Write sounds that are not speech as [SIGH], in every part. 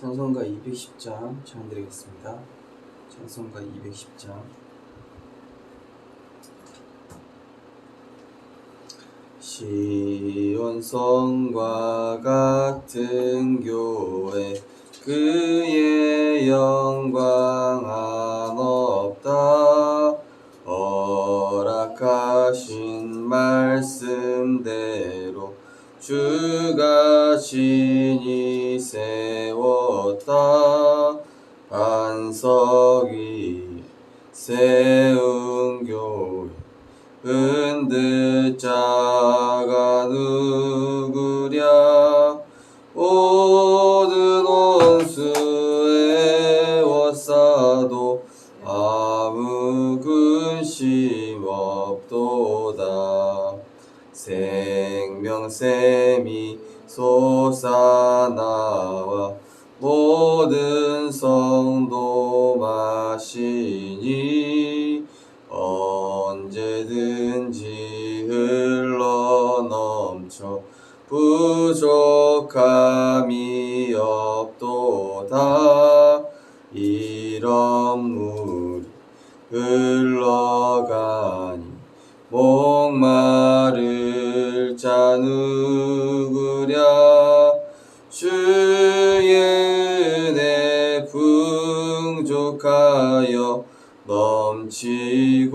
찬송가 210장 찬드리겠습니다. 찬송가 210장 시온성과 같은 교회 그의 영광 한없다 허락하신 말씀대로 주가 진히 세웠다. 반석 위 세운 교회 흔들 자가 누구랴 생명샘이 솟아나와 모든 성도 마시니 언제든지 흘러 넘쳐 부족함이 없도다. 이런 물이 흘러가니 목마를 자누 구랴 주의 은혜 풍족하여 넘치고도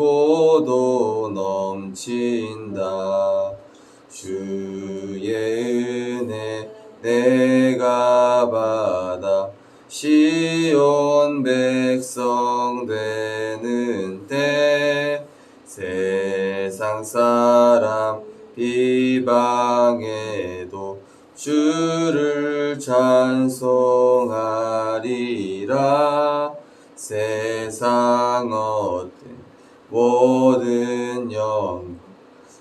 넘친다. 주의 은혜 내가 받아 시온 백성 되는 때 세상 사람 비방에도 주를 찬송하리라. 세상 어떤 모든 영광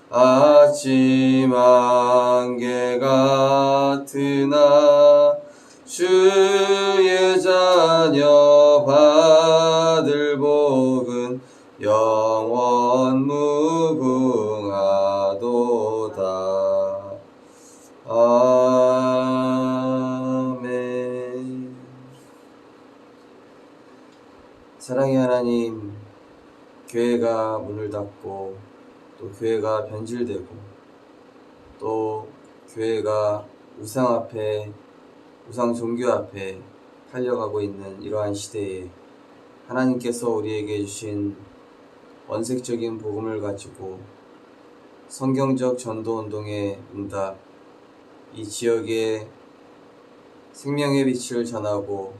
아침 안개 같으나 주의 자녀 받 교회가 문을 닫고 또 교회가 변질되고 또 교회가 우상 앞에 우상 종교 앞에 팔려가고 있는 이러한 시대에 하나님께서 우리에게 주신 원색적인 복음을 가지고 성경적 전도 운동의 응답 이 지역에 생명의 빛을 전하고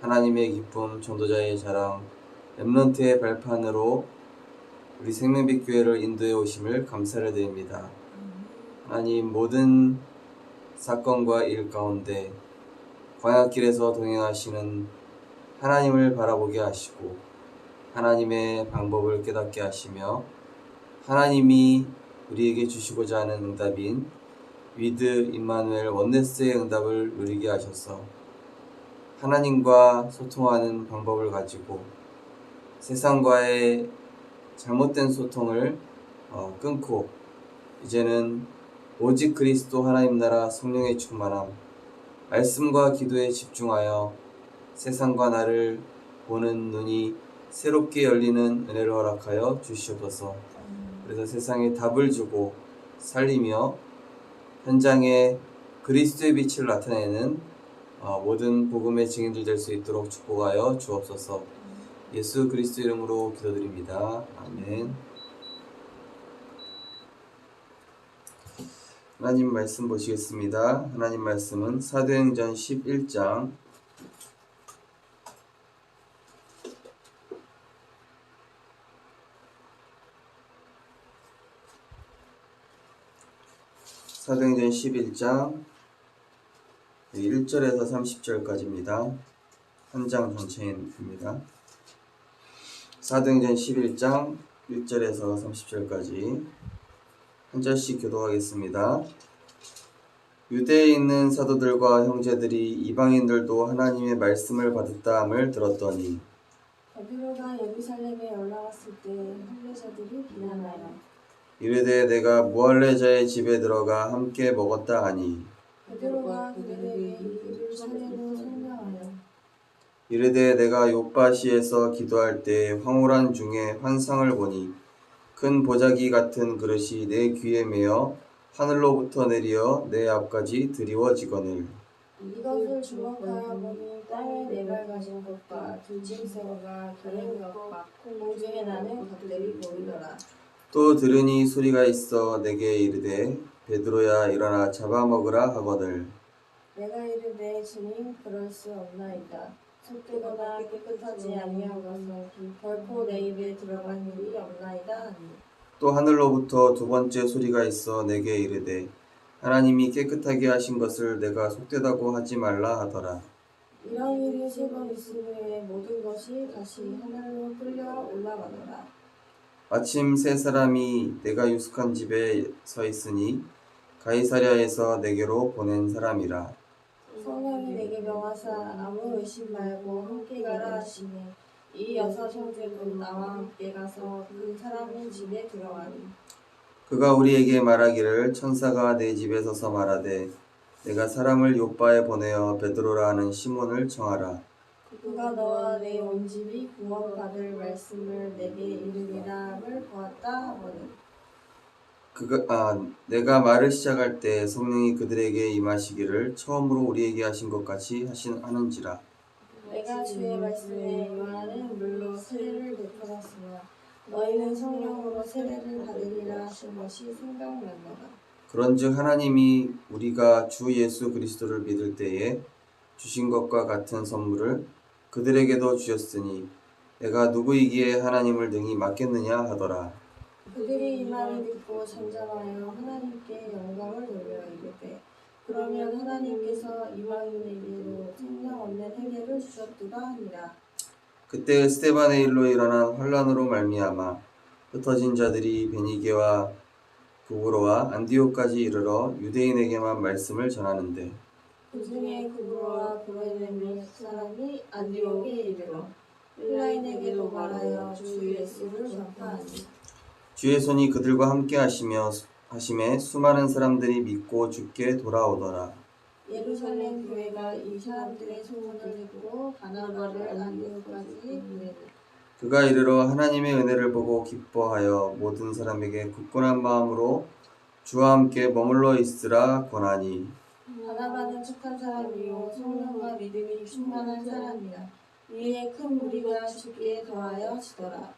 하나님의 기쁨 전도자의 자랑 렘넌트의 발판으로 우리 생명빛 교회를 인도해 오심을 감사를 드립니다. 하나님 모든 사건과 일 가운데 광야길에서 동행하시는 하나님을 바라보게 하시고 하나님의 방법을 깨닫게 하시며 하나님이 우리에게 주시고자 하는 응답인 위드 임마누엘 원네스의 응답을 누리게 하셔서 하나님과 소통하는 방법을 가지고 세상과의 잘못된 소통을 어, 끊고 이제는 오직 그리스도 하나님 나라 성령의 충만함 말씀과 기도에 집중하여 세상과 나를 보는 눈이 새롭게 열리는 은혜를 허락하여 주시옵소서. 그래서 세상에 답을 주고 살리며 현장에 그리스도의 빛을 나타내는 어, 모든 복음의 증인들 될 수 있도록 축복하여 주옵소서. 예수 그리스도 이름으로 기도드립니다. 아멘. 하나님 말씀 보시겠습니다. 하나님 말씀은 사도행전 11장 사도행전 11장 1절에서 30절까지입니다. 한 장 전체입니다. 사도행전 11장 1절에서 30절까지 한 절씩 교독하겠습니다. 유대에 있는 사도들과 형제들이 이방인들도 하나님의 말씀을 받았다함을 들었더니 베드로가 예루살렘에 올라갔을 때 할례자들이 비난하여 이르되 내가 무할레자의 집에 들어가 함께 먹었다 하니 베드로가 그들에게 설명하여 이르되 내가 요바시에서 기도할 때 황홀한 중에 환상을 보니 큰 보자기 같은 그릇이 내 귀에 매어 하늘로부터 내리어 내 앞까지 드리워지거늘 이것을 주목하여 보니 땅에 네발 가진 것과 들짐승과 기는 것과 공중에 나는 것들이 보이더라. 또 들으니 소리가 있어 내게 이르되 베드로야 일어나 잡아먹으라 하거늘 내가 이르되 주님 그럴 수 없나이다. 속되거나 깨끗하지 것은 결코 내 입에 들어간 일이 없나이다 또 하늘로부터 두 번째 소리가 있어 내게 이르되 하나님이 깨끗하게 하신 것을 내가 속되다고 하지 말라 하더라. 이런 일이 세 번 있은 후에 모든 것이 다시 하늘로 끌려 올라가더라. 마침 세 사람이 내가 유숙한 집에 서 있으니 가이사랴에서 내게로 보낸 사람이라 성령이 내게 명하사 아무 의심 말고 함께 가라 하시니 이 여섯 형제도 나와 함께 가서 그 사람의 집에 들어가니 그가 우리에게 말하기를 천사가 내 집에 서서 말하되 내가 사람을 요바에 보내어 베드로라 하는 시몬을 청하라. 그가 너와 내 온 집이 구원받을 말씀을 내게 이르리라를 보았다 하거든 그가 아 내가 말을 시작할 때 성령이 그들에게 임하시기를 처음으로 우리에게 하신 것 같이 하신 하는지라. 내가 주의 말씀에 요한은 물로 세례를 베풀었으나 너희는 성령으로 세례를 받으리라 하신 것이 생각난노라 그런즉 하나님이 우리가 주 예수 그리스도를 믿을 때에 주신 것과 같은 선물을 그들에게도 주셨으니 내가 누구이기에 하나님을 능히 맡겠느냐 하더라 그들이 이 말을 듣고 잠잠하여 하나님께 영광을 돌려 이르되 그러면 하나님께서 이방인에게도 생명 없는 세계를 주셨도다 하니라. 그때 스테반의 일로 일어난 환란으로 말미암아 흩어진 자들이 베니게와 구브로와 안디오까지 이르러 유대인에게만 말씀을 전하는데 그 중에 구브로와 브로에네 몇 사람이 안디옥에 이르러 일라인에게도 말하여 주 예수를 전파하니 주의 손이 그들과 함께 하시며 하심에 수많은 사람들이 믿고 죽게 돌아오더라. 예루살렘 교회가 이 사람들의 소문을 듣고 바나바를 안디옥까지 그가 이르러 하나님의 은혜를 보고 기뻐하여 모든 사람에게 굳건한 마음으로 주와 함께 머물러 있으라 권하니. 바나바는 착한 사람이요 성령과 믿음이 충만한 사람이라. 위에 큰 무리가 죽게 더하여 지더라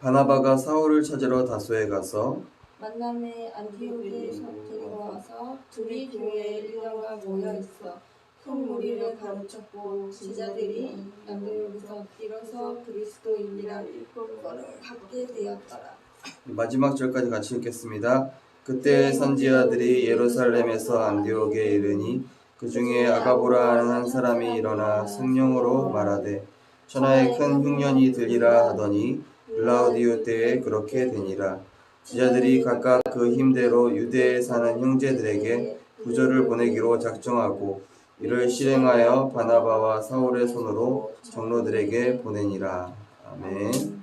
바나바가 사울을 찾으러 다소에 가서 만남에 안디옥에 데리고 와서 둘이 교회에 1년간 모여 있어 큰 무리를 가르쳤고 제자들이 안디옥에서 일어서 그리스도인이라 일컬거를 받게 되었더라 마지막 절까지 같이 읽겠습니다. 그때 선지자들이 예루살렘에서 안디옥에 이르니 그 중에 아가보라 하는 한 사람이 일어나 성령으로 말하되 천하에 큰 흉년이 들리라 하더니 글라우디오 때에 그렇게 되니라. 지자들이 각각 그 힘대로 유대에 사는 형제들에게 부조를 보내기로 작정하고 이를 실행하여 바나바와 사울의 손으로 장로들에게 보내니라. 아멘.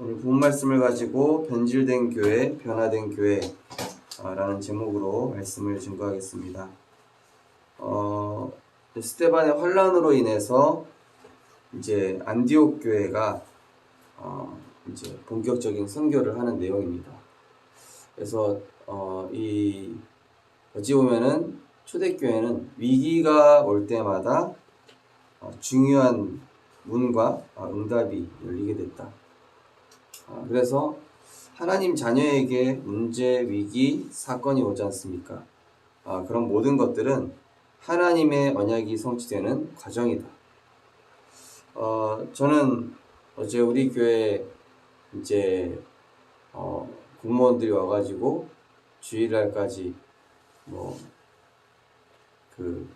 오늘 본 말씀을 가지고 변질된 교회, 변화된 교회라는 제목으로 말씀을 증거하겠습니다. 어, 스테반의 환란으로 인해서 이제 안디옥 교회가 어, 이제 본격적인 선교를 하는 내용입니다. 그래서 어, 이 어찌 보면은 초대교회는 위기가 올 때마다 어, 중요한 문과 어, 응답이 열리게 됐다. 아, 그래서 하나님 자녀에게 문제, 위기, 사건이 오지 않습니까? 아, 그런 모든 것들은 하나님의 언약이 성취되는 과정이다. 어, 저는 어제 우리 교회 이제 어, 공무원들이 와가지고 주일날까지 뭐 그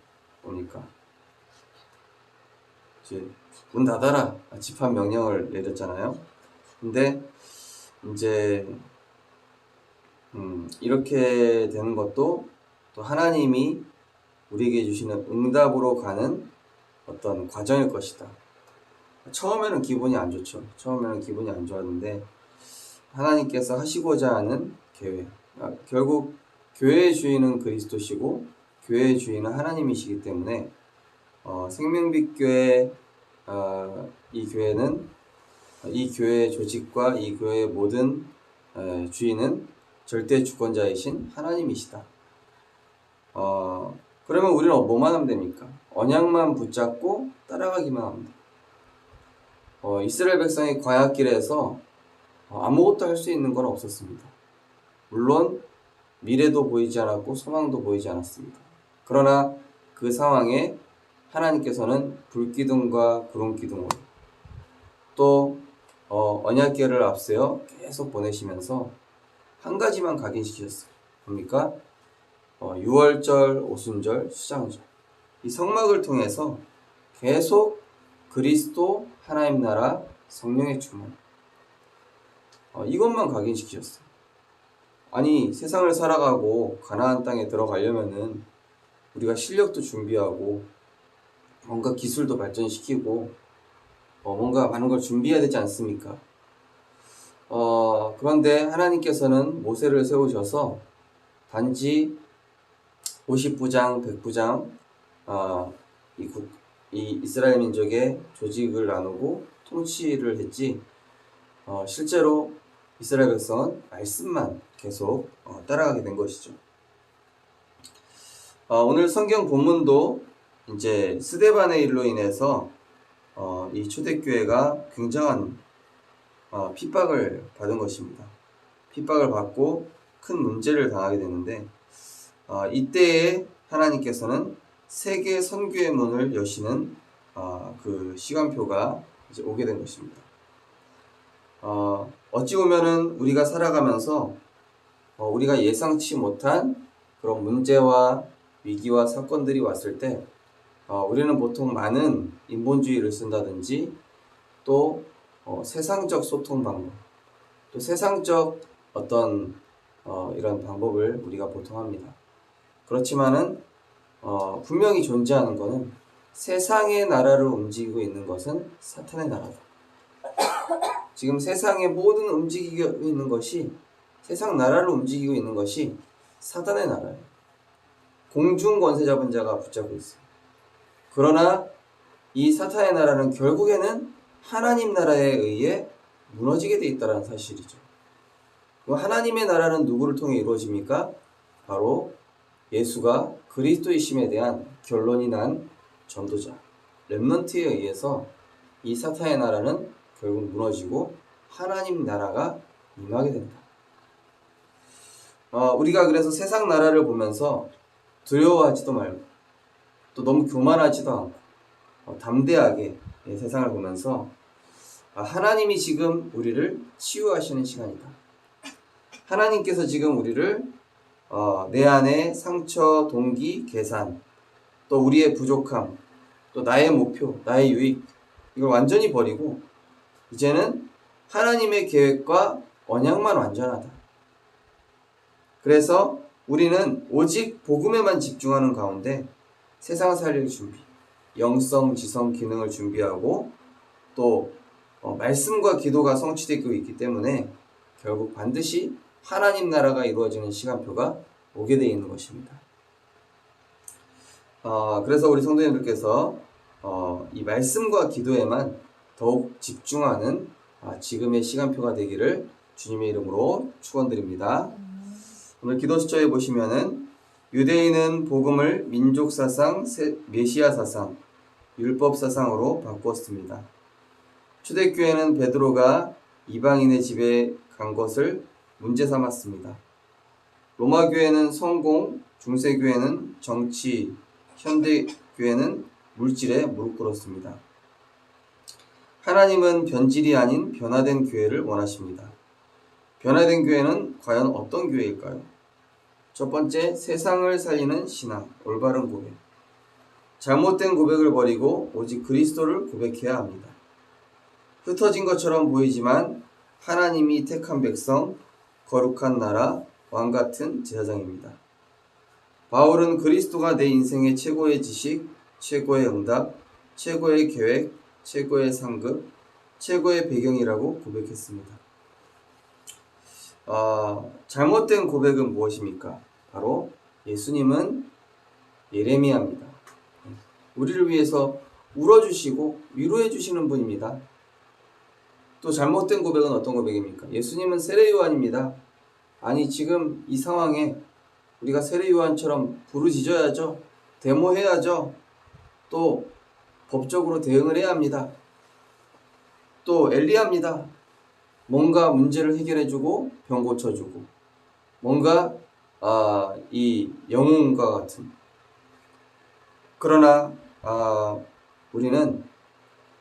뭡니까 이제 문 닫아라 집합 명령을 내렸잖아요. 근데 이제 음, 이렇게 되는 것도 또 하나님이 우리에게 주시는 응답으로 가는 어떤 과정일 것이다. 처음에는 기분이 안 좋죠. 처음에는 기분이 안 좋았는데 하나님께서 하시고자 하는 계획. 아, 결국 교회의 주인은 그리스도시고 교회의 주인은 하나님이시기 때문에 어, 생명빛 교회 어, 이 교회는 이 교회의 조직과 이 교회의 모든 에, 주인은 절대 주권자이신 하나님이시다. 어, 그러면 우리는 뭐만 하면 됩니까? 언약만 붙잡고 따라가기만 합니다. 어, 이스라엘 백성이 광야길에서 어, 아무것도 할 수 있는 건 없었습니다. 물론 미래도 보이지 않았고 소망도 보이지 않았습니다. 그러나 그 상황에 하나님께서는 불기둥과 구름기둥으로 또 어, 언약궤를 앞세워 계속 보내시면서 한 가지만 각인시키셨어요. 뭡니까? 어, 6월절, 오순절, 수장절 이 성막을 통해서 계속 그리스도 하나님 나라 성령의 충만 어, 이것만 각인시키셨어요. 아니 세상을 살아가고 가나안 땅에 들어가려면은 우리가 실력도 준비하고 뭔가 기술도 발전시키고 어, 뭔가 많은 걸 준비해야 되지 않습니까? 어, 그런데 하나님께서는 모세를 세우셔서 단지 50부장, 100부장, 아, 이, 국, 이 이스라엘 민족의 조직을 나누고 통치를 했지, 어, 실제로 이스라엘 백성은 말씀만 계속 어, 따라가게 된 것이죠. 어, 오늘 성경 본문도 이제 스데반의 일로 인해서 어, 이 초대교회가 굉장한 어, 핍박을 받은 것입니다. 핍박을 받고 큰 문제를 당하게 되는데 어, 이때에 하나님께서는 세계 선교의 문을 여시는 어, 그 시간표가 이제 오게 된 것입니다. 어, 어찌 보면은 우리가 살아가면서 어, 우리가 예상치 못한 그런 문제와 위기와 사건들이 왔을 때 어, 우리는 보통 많은 인본주의를 쓴다든지 또 어, 세상적 소통 방법, 또 세상적 어떤 어, 이런 방법을 우리가 보통 합니다. 그렇지만은 어, 분명히 존재하는 것은 세상의 나라를 움직이고 있는 것은 사탄의 나라다. [COUGHS] 지금 세상의 모든 움직이고 있는 것이 세상 나라를 움직이고 있는 것이 사단의 나라예요. 공중 권세 잡은 자가 붙잡고 있어요. 그러나 이 사탄의 나라는 결국에는 하나님 나라에 의해 무너지게 돼 있다는 사실이죠. 하나님의 나라는 누구를 통해 이루어집니까? 바로 예수가 그리스도이심에 대한 결론이 난 전도자 렘넌트에 의해서 이 사탄의 나라는 결국 무너지고 하나님 나라가 임하게 된다. 어, 우리가 그래서 세상 나라를 보면서 두려워하지도 말고 또 너무 교만하지도 않고 어, 담대하게 이 세상을 보면서 아, 하나님이 지금 우리를 치유하시는 시간이다. 하나님께서 지금 우리를 어, 내 안에 상처, 동기, 계산, 또 우리의 부족함, 또 나의 목표, 나의 유익 이걸 완전히 버리고 이제는 하나님의 계획과 언약만 완전하다. 그래서 우리는 오직 복음에만 집중하는 가운데 세상 살릴 준비, 영성, 지성, 기능을 준비하고 또 어, 말씀과 기도가 성취되고 있기 때문에 결국 반드시 하나님 나라가 이루어지는 시간표가 오게 되어 있는 것입니다. 어, 그래서 우리 성도님들께서 어, 이 말씀과 기도에만 더욱 집중하는 아, 지금의 시간표가 되기를 주님의 이름으로 축원드립니다. 오늘 기도 수저에 보시면은 유대인은 복음을 민족 사상, 세- 메시아 사상, 율법 사상으로 바꾸었습니다. 초대교회는 베드로가 이방인의 집에 간 것을 문제 삼았습니다. 로마 교회는 성공, 중세 교회는 정치, 현대 교회는 물질에 무릎 꿇었습니다. 하나님은 변질이 아닌 변화된 교회를 원하십니다. 변화된 교회는 과연 어떤 교회일까요? 첫 번째, 세상을 살리는 신앙, 올바른 고백. 잘못된 고백을 버리고 오직 그리스도를 고백해야 합니다. 흩어진 것처럼 보이지만 하나님이 택한 백성, 거룩한 나라, 왕 같은 제사장입니다. 바울은 그리스도가 내 인생의 최고의 지식, 최고의 응답, 최고의 계획, 최고의 상급, 최고의 배경이라고 고백했습니다. 아, 잘못된 고백은 무엇입니까? 바로 예수님은 예레미야입니다. 우리를 위해서 울어주시고 위로해주시는 분입니다. 또 잘못된 고백은 어떤 고백입니까? 예수님은 세례 요한입니다. 아니 지금 이 상황에 우리가 세례 요한처럼 부르짖어야죠. 데모해야죠. 또 법적으로 대응을 해야 합니다. 또 엘리야입니다. 뭔가 문제를 해결해주고 병 고쳐주고 뭔가 아, 이 영웅과 같은 그러나 아, 우리는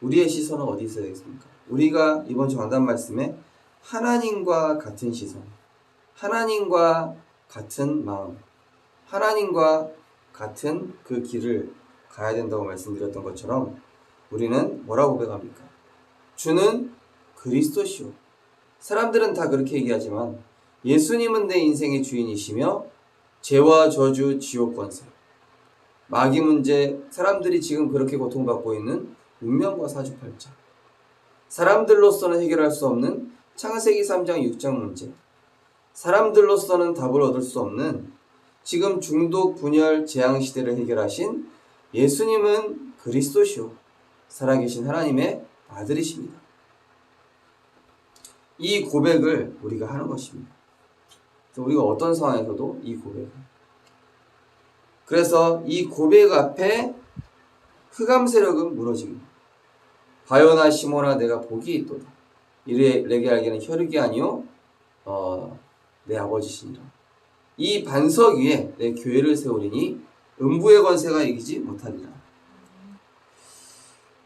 우리의 시선은 어디 있어야 되겠습니까? 우리가 이번 주 강단 말씀에 하나님과 같은 시선, 하나님과 같은 마음, 하나님과 같은 그 길을 가야 된다고 말씀드렸던 것처럼 우리는 뭐라고 고백합니까? 주는 그리스도시오. 사람들은 다 그렇게 얘기하지만 예수님은 내 인생의 주인이시며 죄와 저주, 지옥 권세, 마귀 문제, 사람들이 지금 그렇게 고통받고 있는 운명과 사주팔자, 사람들로서는 해결할 수 없는 창세기 3장 6장 문제, 사람들로서는 답을 얻을 수 없는 지금 중독, 분열, 재앙 시대를 해결하신 예수님은 그리스도시오. 살아계신 하나님의 아들이십니다. 이 고백을 우리가 하는 것입니다. 우리가 어떤 상황에서도 이 고백을. 그래서 이 고백 앞에 흑암 세력은 무너집니다. 바요나 시모나 내가 복이 있도다. 이래 내게 알기는 혈육이 아니요 어, 내 아버지시니라. 이 반석 위에 내 교회를 세우리니 음부의 권세가 이기지 못하리라.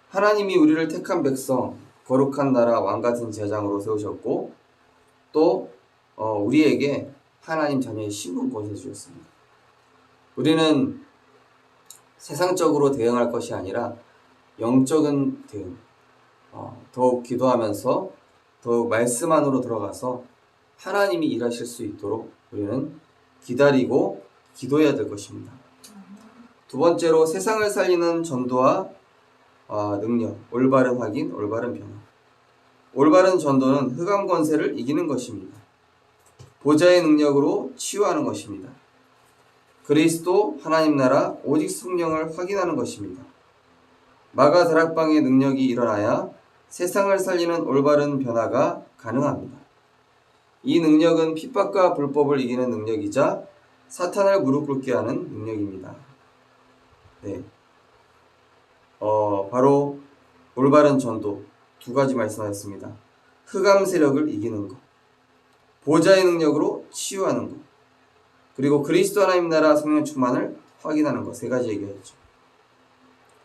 하나님이 우리를 택한 백성, 거룩한 나라, 왕 같은 제장으로 세우셨고, 또 어, 우리에게 하나님 자녀의 신분 권세 주셨습니다. 우리는 세상적으로 대응할 것이 아니라 영적인 대응, 어, 더욱 기도하면서 더욱 말씀 안으로 들어가서 하나님이 일하실 수 있도록 우리는 기다리고 기도해야 될 것입니다. 두 번째로 세상을 살리는 전도와 어, 능력, 올바른 확인, 올바른 변화. 올바른 전도는 흑암 권세를 이기는 것입니다. 보좌의 능력으로 치유하는 것입니다. 그리스도 하나님 나라 오직 성령을 확인하는 것입니다. 마가 다락방의 능력이 일어나야 세상을 살리는 올바른 변화가 가능합니다. 이 능력은 핍박과 불법을 이기는 능력이자 사탄을 무릎 꿇게 하는 능력입니다. 네. 어, 바로 올바른 전도 두 가지 말씀하셨습니다. 흑암 세력을 이기는 것, 보좌의 능력으로 치유하는 것, 그리고 그리스도 하나님 나라 성령 충만을 확인하는 것 세 가지 얘기했죠.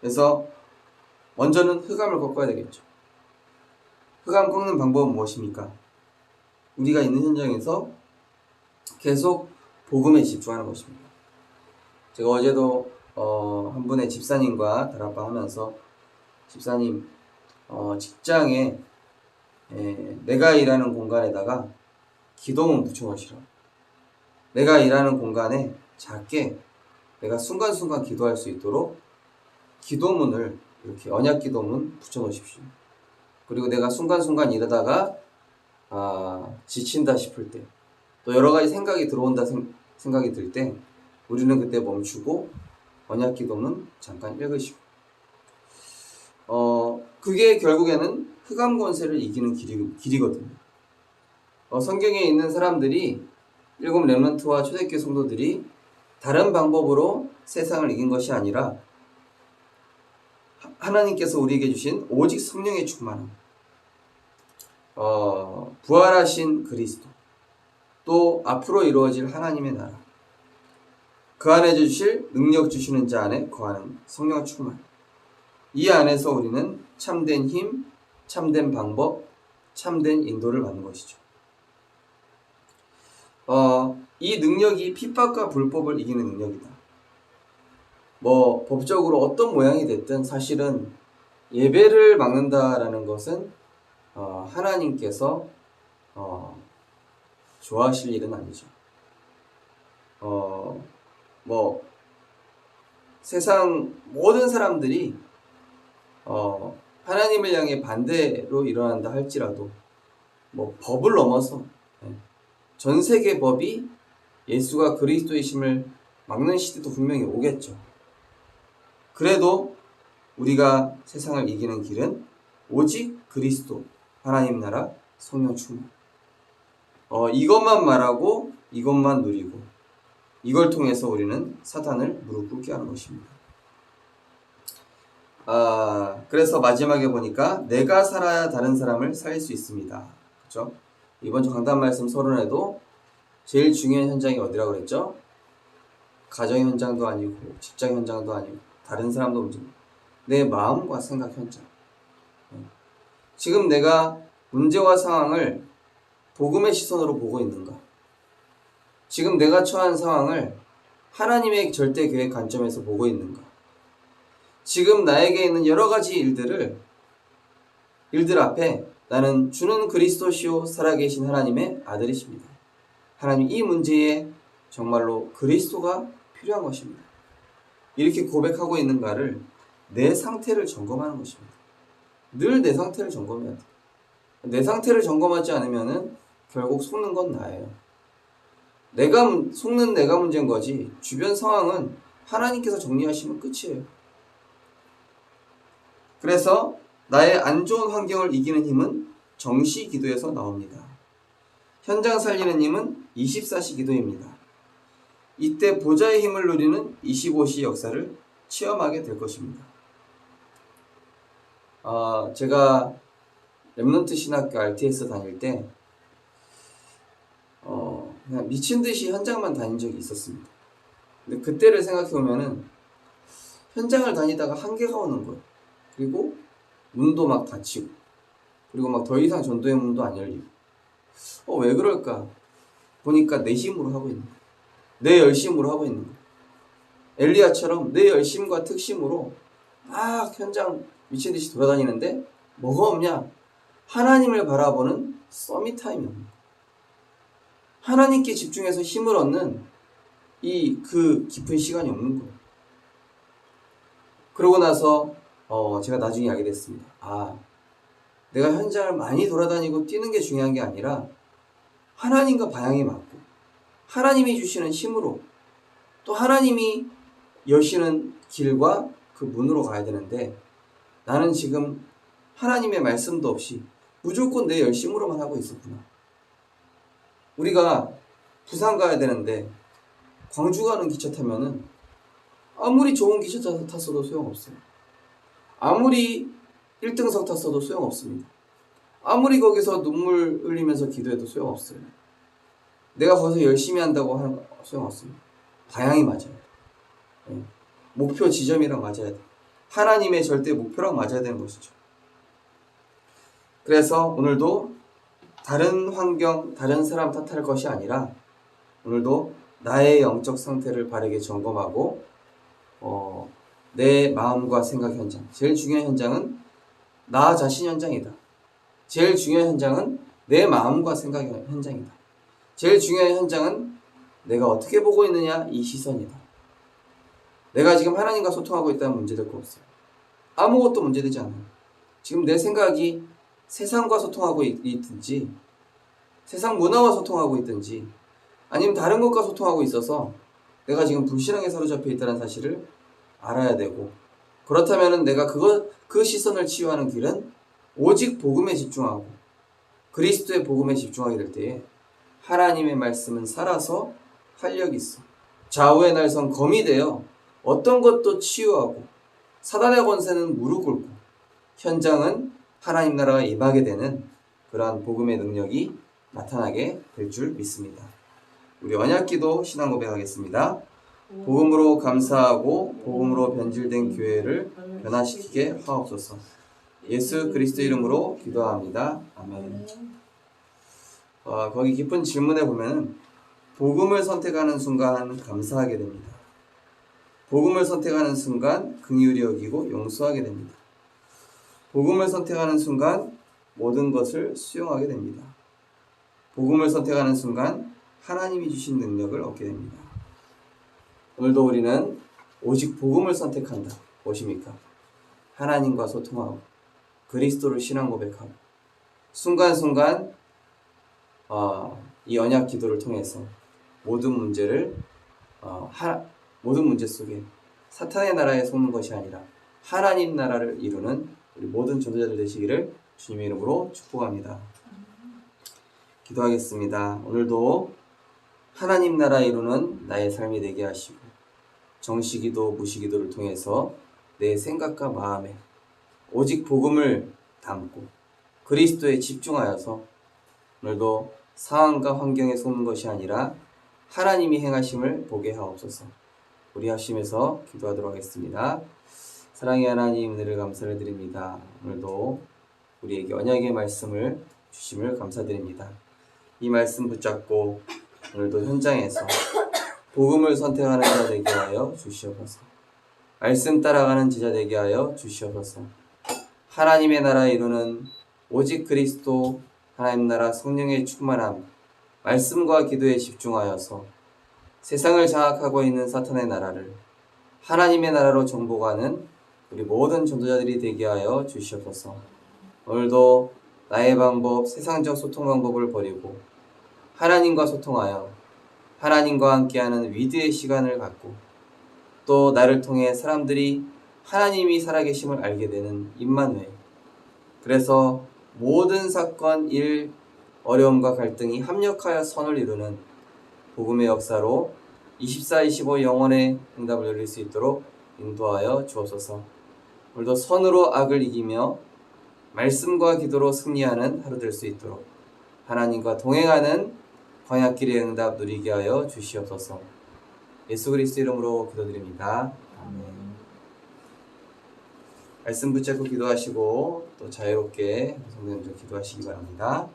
그래서 먼저는 흑암을 꺾어야 되겠죠. 흑암 꺾는 방법은 무엇입니까? 우리가 있는 현장에서 계속 복음에 집중하는 것입니다. 제가 어제도 어, 한 분의 집사님과 다락방 하면서 집사님 어, 직장에 에, 내가 일하는 공간에다가 기도문 붙여놓으시라. 내가 일하는 공간에 작게 내가 순간순간 기도할 수 있도록 기도문을 이렇게 언약 기도문 붙여놓으십시오. 그리고 내가 순간순간 일하다가 아, 지친다 싶을 때, 또 여러 가지 생각이 들어온다 생, 생각이 들 때, 우리는 그때 멈추고 언약 기도는 잠깐 읽으시고, 어, 그게 결국에는 흑암 권세를 이기는 길이, 길이거든요. 어, 성경에 있는 사람들이 일곱 렘넌트와 초대교회 성도들이 다른 방법으로 세상을 이긴 것이 아니라 하- 하나님께서 우리에게 주신 오직 성령의 충만함, 어, 부활하신 그리스도, 또 앞으로 이루어질 하나님의 나라, 그 안에 주실 능력 주시는 자 안에 거하는 성령 충만. 이 안에서 우리는 참된 힘, 참된 방법, 참된 인도를 받는 것이죠. 어, 이 능력이 핍박과 불법을 이기는 능력이다. 뭐 법적으로 어떤 모양이 됐든 사실은 예배를 막는다라는 것은 어, 하나님께서 어, 좋아하실 일은 아니죠. 어, 뭐 세상 모든 사람들이 어, 하나님을 향해 반대로 일어난다 할지라도 뭐 법을 넘어서 예, 전 세계 법이 예수가 그리스도이심을 막는 시대도 분명히 오겠죠. 그래도 우리가 세상을 이기는 길은 오직 그리스도, 하나님 나라, 성령 충만. 어, 이것만 말하고 이것만 누리고 이걸 통해서 우리는 사탄을 무릎 꿇게 하는 것입니다. 아, 그래서 마지막에 보니까 내가 살아야 다른 사람을 살릴 수 있습니다. 그렇죠? 이번 주 강단 말씀 서론에도 제일 중요한 현장이 어디라고 그랬죠? 가정 현장도 아니고 직장 현장도 아니고 다른 사람도 문제. 내 마음과 생각 현장. 네. 지금 내가 문제와 상황을 복음의 시선으로 보고 있는가? 지금 내가 처한 상황을 하나님의 절대 계획 관점에서 보고 있는가? 지금 나에게 있는 여러 가지 일들을 일들 앞에 나는 주는 그리스도시요 살아계신 하나님의 아들이십니다. 하나님 이 문제에 정말로 그리스도가 필요한 것입니다. 이렇게 고백하고 있는가를 내 상태를 점검하는 것입니다. 늘 내 상태를 점검해야 돼. 내 상태를 점검하지 않으면은 결국 속는 건 나예요. 내가 문- 속는 내가 문제인 거지 주변 상황은 하나님께서 정리하시면 끝이에요. 그래서 나의 안 좋은 환경을 이기는 힘은 정시 기도에서 나옵니다. 현장 살리는 힘은 24시 기도입니다. 이때 보좌의 힘을 누리는 25시 역사를 체험하게 될 것입니다. 아, 제가 렘넌트 신학교 RTS 다닐 때 어, 그냥 미친 듯이 현장만 다닌 적이 있었습니다. 근데 그때를 생각해 보면은 현장을 다니다가 한계가 오는 거예요. 그리고 문도 막 닫히고 그리고 막 더 이상 전도의 문도 안 열리고 어 왜 그럴까 보니까 내 힘으로 하고 있는 거야 내 열심으로 하고 있는 거야. 엘리야처럼 내 열심과 특심으로 막 현장 미친 듯이 돌아다니는데 뭐가 없냐? 하나님을 바라보는 서밋 타임이 없는 하나님께 집중해서 힘을 얻는 이 그 깊은 시간이 없는 거예요 그러고 나서 어, 제가 나중에 알게 됐습니다. 아, 내가 현장을 많이 돌아다니고 뛰는 게 중요한 게 아니라 하나님과 방향이 맞고 하나님이 주시는 힘으로 또 하나님이 여시는 길과 그 문으로 가야 되는데 나는 지금 하나님의 말씀도 없이 무조건 내 열심으로만 하고 있었구나. 우리가 부산 가야 되는데 광주 가는 기차 타면은 아무리 좋은 기차 타- 탔어도 소용없어요. 아무리 1등석 탔어도 소용없습니다. 아무리 거기서 눈물 흘리면서 기도해도 소용없어요. 내가 거기서 열심히 한다고 하는 거 소용없습니다. 방향이 맞아요. 예. 목표 지점이랑 맞아야 돼. 하나님의 절대 목표랑 맞아야 되는 것이죠. 그래서 오늘도 다른 환경, 다른 사람 탓할 것이 아니라 오늘도 나의 영적 상태를 바르게 점검하고 어, 내 마음과 생각 현장. 제일 중요한 현장은 나 자신 현장이다. 제일 중요한 현장은 내 마음과 생각 현장이다. 제일 중요한 현장은 내가 어떻게 보고 있느냐 이 시선이다. 내가 지금 하나님과 소통하고 있다는 문제될 거 없어요. 아무것도 문제되지 않아요. 지금 내 생각이 세상과 소통하고 있, 있든지 세상 문화와 소통하고 있든지 아니면 다른 것과 소통하고 있어서 내가 지금 불신앙에 사로잡혀 있다는 사실을 알아야 되고 그렇다면 내가 그거 그 시선을 치유하는 길은 오직 복음에 집중하고 그리스도의 복음에 집중하게 될 때에 하나님의 말씀은 살아서 활력이 있어 좌우의 날선 검이 되어 어떤 것도 치유하고 사단의 권세는 무릎 꿇고 현장은 하나님 나라가 임하게 되는 그러한 복음의 능력이 나타나게 될 줄 믿습니다. 우리 언약기도 신앙 고백하겠습니다. 복음으로 감사하고 복음으로 변질된 교회를 변화시키게 하옵소서. 예수 그리스도 이름으로 기도합니다. 아멘. 어, 거기 깊은 질문에 보면은 복음을 선택하는 순간 감사하게 됩니다. 복음을 선택하는 순간 긍휼히 여기고 용서하게 됩니다. 복음을 선택하는 순간 모든 것을 수용하게 됩니다. 복음을 선택하는 순간 하나님이 주신 능력을 얻게 됩니다. 오늘도 우리는 오직 복음을 선택한다. 무엇입니까? 하나님과 소통하고 그리스도를 신앙 고백하고 순간순간 어, 이 언약 기도를 통해서 모든 문제를 어, 하, 모든 문제 속에 사탄의 나라에 속는 것이 아니라 하나님 나라를 이루는 우리 모든 전도자들 되시기를 주님의 이름으로 축복합니다. 기도하겠습니다. 오늘도 하나님 나라 이루는 나의 삶이 되게 하시고 정시기도 무시기도를 통해서 내 생각과 마음에 오직 복음을 담고 그리스도에 집중하여서 오늘도 상황과 환경에 속는 것이 아니라 하나님이 행하심을 보게 하옵소서. 우리 합심해서 기도하도록 하겠습니다. 사랑의 하나님 은혜를 감사를 드립니다. 오늘도 우리에게 언약의 말씀을 주심을 감사드립니다. 이 말씀 붙잡고 오늘도 현장에서 복음을 선택하는 자 되게 하여 주시옵소서. 말씀 따라가는 제자 되게 하여 주시옵소서. 하나님의 나라 이루는 오직 그리스도 하나님 나라 성령의 충만함 말씀과 기도에 집중하여서 세상을 장악하고 있는 사탄의 나라를 하나님의 나라로 정복하는 우리 모든 전도자들이 되게 하여 주시옵소서. 오늘도 나의 방법, 세상적 소통 방법을 버리고 하나님과 소통하여 하나님과 함께하는 위대의 시간을 갖고 또 나를 통해 사람들이 하나님이 살아계심을 알게 되는 임만회. 그래서 모든 사건, 일, 어려움과 갈등이 합력하여 선을 이루는 복음의 역사로 24, 25 영혼의 응답을 열릴 수 있도록 인도하여 주옵소서. 오늘도 선으로 악을 이기며 말씀과 기도로 승리하는 하루 될 수 있도록 하나님과 동행하는 광야길의 응답 누리게 하여 주시옵소서. 예수 그리스도 이름으로 기도드립니다. 아멘. 말씀 붙잡고 기도하시고 또 자유롭게 성도님들 기도하시기 바랍니다.